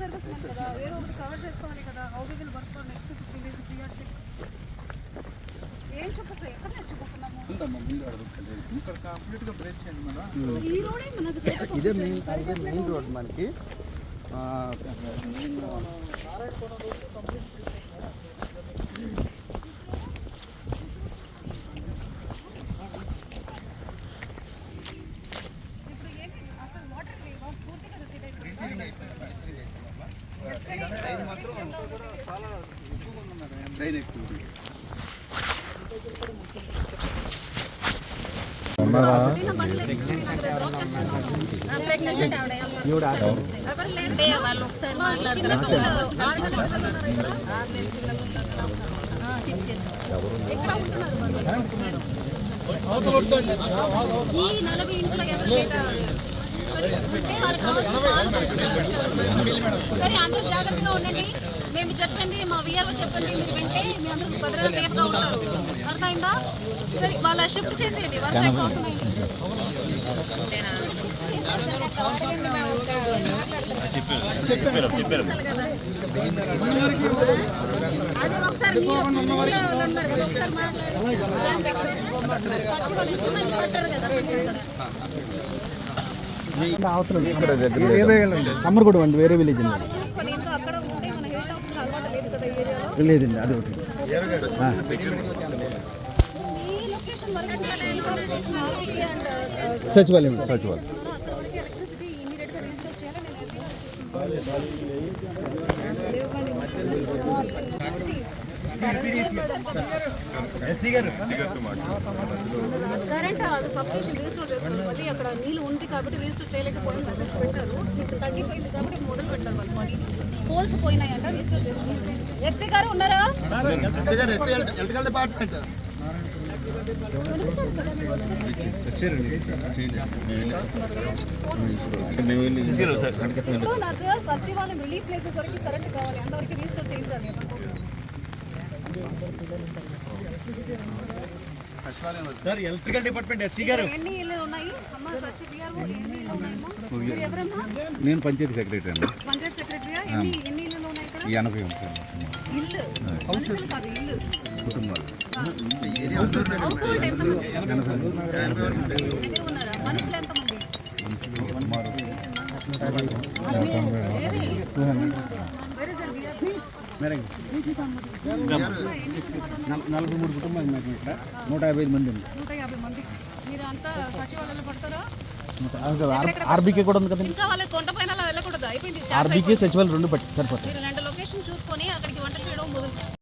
Service man కదా ఏదో ఒకటి కవర్ చేసుకోవాలి కదా how we will work for next fifteen days three or six ఏం చెప్పేసి ఎక్కడ నేర్చుకుంటున్నాము? ఇక్కడ కంప్లీట్గా బ్రేక్ చేయండి మేడం. ఈ రోడే మనది ఇదే మెయిన్ ఇదే మెయిన్ రోడ్ మనకి. ఎక్కడ ఉంటున్నారు వాళ్ళు? ఈ నలభై ఇంట్లో ఎవరు ఉంటే వాళ్ళకి సరే అందరూ జాగ్రత్తగా ఉండండి. మేము చెప్పండి మా విఆర్ఓ చెప్పండి మీరు వింటే మీ అందరూ భద్రత సేఫ్గా ఉంటారు. అర్థమైందా? సరే వాళ్ళ షిఫ్ట్ చేసేయండి వర్షం కోసం అది ఒకసారి కదా కమ్మరగూడ అండి వేరే విలేజ్ లేదండి అది ఒకటి సచివాలయం సచివాలయం Thank you. Current substation restore చేసుకోవాలి మళ్ళీ అక్కడ నీళ్ళు ఉంది కాబట్టి రీస్టోర్ చేయలేకపోయిన మెసేజ్ పెట్టారు. ఇప్పుడు తగ్గిపోయింది కాబట్టి మొదలు పెట్టారు వాళ్ళు మరి. పోల్స్ పోయినాయంట రీస్టోర్ చేసుకోవాలి ఎస్సీ గారు ఉన్నారా? డిపార్ట్మెంట్. ఇప్పుడు నాకు సచివాలయం రిలీఫ్ ప్లేసెస్ వరకు కరెంట్ కావాలి. అంతవరకు రీస్టోర్ చేయించాలి. సార్ ఎలక్ట్రికల్ డిపార్ట్మెంట్ ఎస్సీ గారు. నేను పంచాయతీ సెక్రటరీ అండి పంచాయత్ సెక్రటరీయా? ఎన్ని ఎన్ని ఇల్లు ఉన్నాయి ఇక్కడ? ఎనభై కుటుంబాలు. మనుషులు నలభై మూడు కుటుంబాలు మేడం ఇక్కడ. నూట యాభై ఐదు మంది ఉంది. నూట యాభై మంది. మీరు అంతా సచివాలయంలో పడతారా? ఆర్బీకే కూడా ఉంది కదండి. ఇంకా వాళ్ళకి కొండ పైన అలా వెళ్ళకూడదు. అయిపోయింది. ఛాన్స్ ఆర్బీకే సచివాలయం రెండు పట్టి రెండు లొకేషన్ చూసుకొని అక్కడికి వంట చేయడం